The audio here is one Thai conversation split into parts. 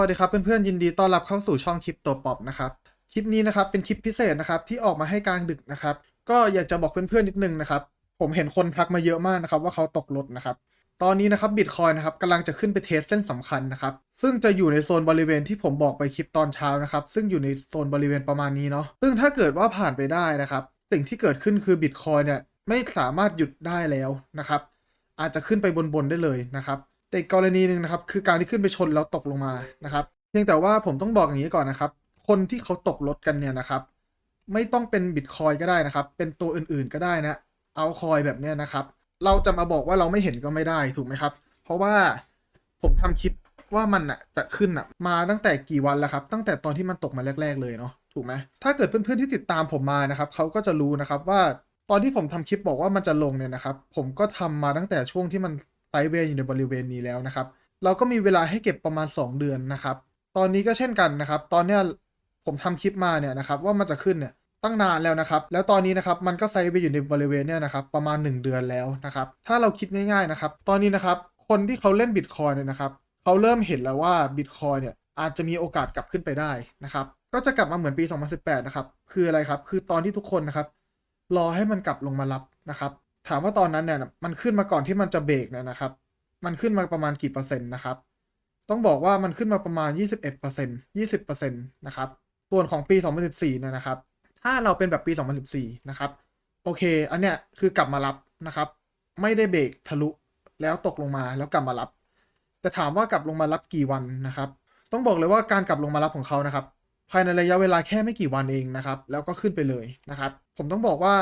วัสดีครับเพื่อนๆยินดีต้อนรับเข้าสู่ช่องคลิปตัวป๊อปนะครับคลิปนี้นะครับเป็นคลิปพิเศษนะครับที่ออกมาให้กลางดึกนะครับ ก็อยากจะบอกเพื่อนๆนิดนึงนะครับ ผมเห็นคนทักมาเยอะมากนะครับว่าเขาตกรถนะครับตอนนี้นะครับบิตคอยนะครับกำลังจะขึ้นไปเทสเส้นสำคัญนะครับ ซึ่งจะอยู่ในโซนบริเวณที่ผมบอกไปคลิปตอนเช้านะครับ ซึ่งอยู่ในโซนบริเวณประมาณนี้เนาะซึ่งถ้าเกิดว่าผ่านไปได้นะครับ สิ่งที่เกิดขึ้นคือบิตคอยเนี่ยไม่สามารถหยุดได้แล้วนะครับ อาจจะขึ้นไปบนๆได้เลยนะครับ แต่กรณีหนึ่งนะครับ คือการที่ขึ้นไปชนแล้วตกลงมานะครับ เพียงแต่ว่าผมต้องบอกอย่างนี้ก่อนนะครับ คนที่เขาตกรถกันเนี่ยนะครับ ไม่ต้องเป็นบิตคอยก็ได้นะครับ เป็นตัวอื่นๆก็ได้นะเอาคอยแบบเนี้ยนะครับ เราจะมาบอกว่าเราไม่เห็นก็ไม่ได้ถูกไหมครับ เพราะว่าผมทำคลิปว่ามันอะจะขึ้นอะมาตั้งแต่กี่วันแล้วครับ ตั้งแต่ตอนที่มันตกมาแรก ๆ เลยเนาะถูกไหมถ้าเกิดเพื่อนๆที่ติดตามผมมานะครับเขาก็จะรู้นะครับว่าตอนที่ผมทำคลิปบอกว่ามันจะลงเนี่ยนะครับ ผมก็ทำมาตั้งแต่ช่วงที่มัน ด์เวย์อยู่ในบริเวณนี้แล้วนะครับ เราก็มีเวลาให้เก็บประมาณ 2 เดือนนะครับ ตอนนี้ก็เช่นกันนะครับ ตอนเนี้ยผมทำคลิปมาเนี่ยนะครับว่ามันจะขึ้นเนี่ยตั้งนานแล้วนะครับ แล้วตอนนี้นะครับมันก็ไซด์เวย์อยู่ในบริเวณเนี่ยนะครับประมาณ 1 เดือนแล้วนะครับ ถ้าเราคิดง่ายๆนะครับ ตอนนี้นะครับคนที่เขาเล่นบิตคอยเนี่ยนะครับเขาเริ่มเห็นแล้วว่าบิตคอยเนี่ยอาจจะมีโอกาสกลับขึ้นไปได้นะครับ ก็จะกลับมาเหมือนปี 2018 นะครับ คืออะไรครับ คือตอนที่ทุกคนนะครับ รอให้มันกลับลงมารับนะครับ ถามว่าตอนนั้นเนี่ยมันขึ้นมาก่อนที่มันจะเบรกเนี่ยนะครับ มันขึ้นมาประมาณกี่เปอร์เซ็นต์นะครับ ต้องบอกว่ามันขึ้นมาประมาณ 21% 20%นะครับส่วนของปี 2014เนี่ยนะครับ ถ้าเราเป็นแบบปี 2014 นะครับ โอเค อันเนี้ยคือกลับมารับนะครับ ไม่ได้เบรกทะลุแล้วตกลงมาแล้วกลับมารับ แต่ถามว่ากลับลงมารับกี่วันนะครับ ต้องบอกเลยว่าการกลับลงมารับของเขานะครับ ภายในระยะเวลาแค่ไม่กี่วันเองนะครับ แล้วก็ขึ้นไปเลยนะครับ ผมต้องบอกว่า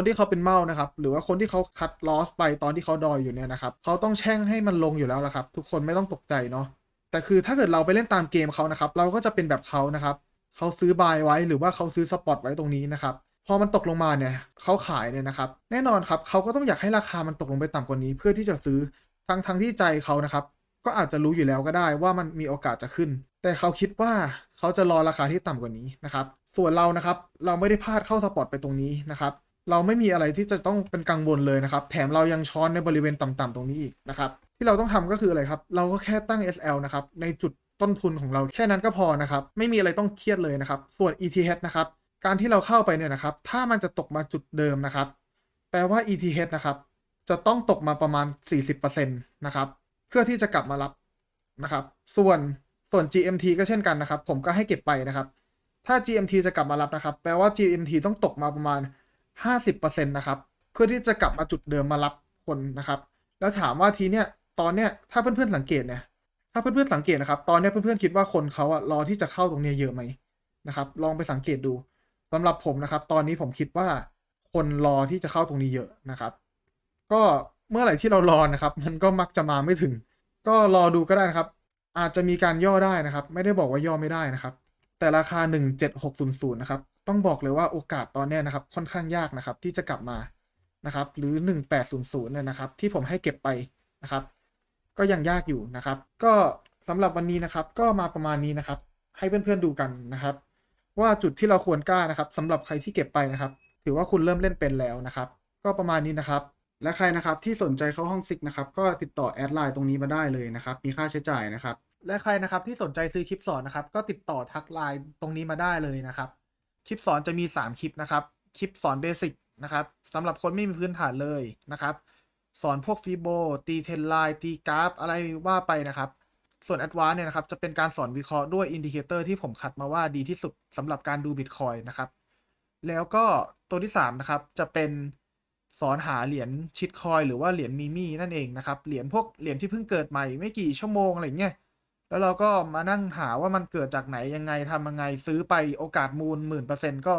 คนที่เขาเป็นเมานะครับ หรือว่าคนที่เขาคัดลอสไปตอนที่เขาดอยอยู่เนี่ยนะครับเขาต้องแช่งให้มันลงอยู่แล้วละครับ ทุกคนไม่ต้องตกใจเนาะแต่คือถ้าเกิดเราไปเล่นตามเกมเขานะครับ เราก็จะเป็นแบบเขานะครับเขาซื้อบายไว้หรือว่าเขาซื้อสปอตไว้ตรงนี้นะครับพอมันตกลงมาเนี่ยเขาขายเนี่ยนะครับ แน่นอนครับเขาก็ต้องอยากให้ราคามันตกลงไปต่ำกว่านี้ เพื่อที่จะซื้อทั้งทั้งที่ใจเขานะครับ ก็อาจจะรู้อยู่แล้วก็ได้ว่ามันมีโอกาสจะขึ้น แต่เขาคิดว่าเขาจะรอราคาที่ต่ำกว่านี้นะครับ ส่วนเรานะครับ เราไม่ได้พลาดเข้าสปอตไปตรงนี้นะครับ เราไม่มีอะไรที่จะต้องเป็นกังวลเลยนะครับ แถมเรายังช้อนในบริเวณต่ำๆตรงนี้อีกนะครับ ที่เราต้องทำก็คืออะไรครับ เราก็แค่ตั้ง SL นะครับ ในจุดต้นทุนของเราแค่นั้นก็พอนะครับ ไม่มีอะไรต้องเครียดเลยนะครับ ส่วน ETH นะครับ การที่เราเข้าไปเนี่ยนะครับ ถ้ามันจะตกมาจุดเดิมนะครับ แปลว่า ETH นะครับ จะต้องตกมาประมาณ 40%นะครับ เพื่อที่จะกลับมารับนะครับ ส่วนส่วน GMT ก็เช่นกันนะครับ ผมก็ให้เก็บไปนะครับ ถ้า GMT จะกลับมารับนะครับ แปลว่า GMT ต้องตกมาประมาณ 50%นะครับ เพื่อที่จะกลับมาจุดเดิมมารับคนนะครับ แล้วถามว่าทีเนี้ยตอนเนี้ยถ้าเพื่อนๆสังเกตเนี่ยถ้าเพื่อนๆสังเกตนะครับ ตอนเนี้ยเพื่อนๆคิดว่าคนเขาอะรอที่จะเข้าตรงเนี้ยเยอะไหมนะครับ ลองไปสังเกตดูสำหรับผมนะครับ ตอนนี้ผมคิดว่าคนรอที่จะเข้าตรงนี้เยอะนะครับ ก็เมื่อไหร่ที่เรารอนะครับ มันก็มักจะมาไม่ถึง ก็รอดูก็ได้นะครับ อาจจะมีการย่อได้นะครับ ไม่ได้บอกว่าย่อไม่ได้นะครับ แต่ราคา 17600นะครับ ต้องบอกเลยว่าโอกาสตอนนี้นะครับค่อนข้างยากนะครับที่จะกลับมานะครับหรือ 1800เนี่ยนะครับที่ผมให้เก็บไปนะครับ ก็ยังยากอยู่นะครับ ก็สำหรับวันนี้นะครับก็มาประมาณนี้นะครับ ให้เพื่อนๆดูกันนะครับ ว่าจุดที่เราควรกล้านะครับสำหรับใครที่เก็บไปนะครับ ถือว่าคุณเริ่มเล่นเป็นแล้วนะครับ ก็ประมาณนี้นะครับ และใครนะครับที่สนใจเข้าห้องซิกนะครับก็ติดต่อแอดไลน์ตรงนี้มาได้เลยนะครับ มีค่าใช้จ่ายนะครับ และใครนะครับที่สนใจซื้อคลิปสอนนะครับ ก็ติดต่อทักไลน์ตรงนี้มาได้เลยนะครับ คลิปสอนจะมี 3 คลิปนะครับ คลิปสอนเบสิกนะครับสำหรับคนไม่มีพื้นฐานเลยนะครับ สอนพวกฟีโบตีเทนไลน์ตีกราฟ อะไรว่าไปนะครับ ส่วนแอดวานเนี่ยนะครับ จะเป็นการสอนวิเคราะห์ด้วยอินดิเคเตอร์ที่ผมคัดมาว่าดีที่สุดสำหรับการดูบิตคอยนะครับ แล้วก็ตัวที่ 3 นะครับ จะเป็นสอนหาเหรียญชิดคอยหรือว่าเหรียญมีมี่นั่นเองนะครับ เหรียญพวกเหรียญที่เพิ่งเกิดใหม่ไม่กี่ชั่วโมงอะไรเงี้ย แล้วเราก็มานั่งหาว่ามันเกิดจากไหนยังไงทำยังไงซื้อไปโอกาสมูลหมื่นเปอร์เซ็นต์ก็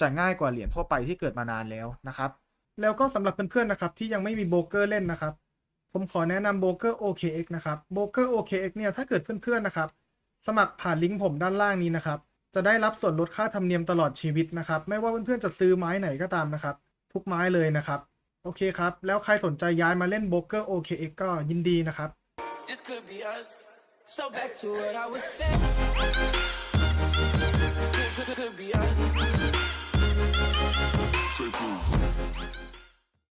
จะง่ายกว่าเหรียญทั่วไปที่เกิดมานานแล้วนะครับ แล้วก็สำหรับเพื่อนๆนะครับ ที่ยังไม่มีโบรกเกอร์เล่นนะครับ ผมขอแนะนำโบรกเกอร์ OKX นะครับโบรกเกอร์ OKX เนี่ยถ้าเกิดเพื่อนๆนะครับ สมัครผ่านลิงก์ผมด้านล่างนี้นะครับ จะได้รับส่วนลดค่าธรรมเนียมตลอดชีวิตนะครับ ไม่ว่าเพื่อนๆจะซื้อไม้ไหนก็ตามนะครับ ทุกไม้เลยนะครับโอเคครับแล้วใครสนใจย้ายมาเล่นโบรกเกอร์ OKX ก็ยินดีนะครับ This could be us. So back to what I was saying. Could, be us.